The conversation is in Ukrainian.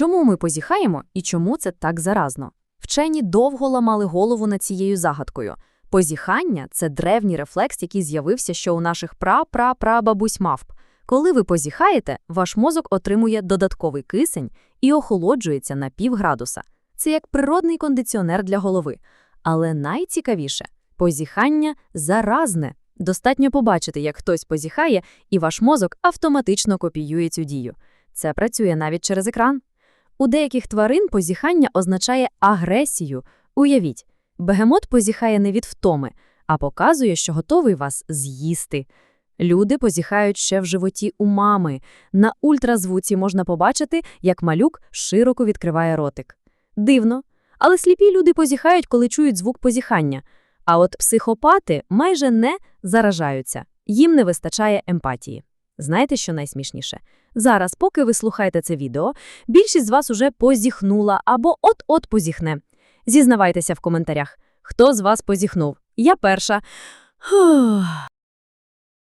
Чому ми позіхаємо і чому це так заразно? Вчені довго ламали голову над цією загадкою. Позіхання це древній рефлекс, який з'явився ще у наших пра-пра-прабабусь мавп. Коли ви позіхаєте, ваш мозок отримує додатковий кисень і охолоджується на півградуса. Це як природний кондиціонер для голови. Але найцікавіше позіхання заразне. Достатньо побачити, як хтось позіхає, і ваш мозок автоматично копіює цю дію. Це працює навіть через екран. У деяких тварин позіхання означає агресію. Уявіть, бегемот позіхає не від втоми, а показує, що готовий вас з'їсти. Люди позіхають ще в животі у мами. На ультразвуці можна побачити, як малюк широко відкриває ротик. Дивно, але сліпі люди позіхають, коли чують звук позіхання. А от психопати майже не заражаються, їм не вистачає емпатії. Знаєте, що найсмішніше? Зараз, поки ви слухаєте це відео, більшість з вас уже позіхнула або от-от позіхне. Зізнавайтеся в коментарях, хто з вас позіхнув. Я перша.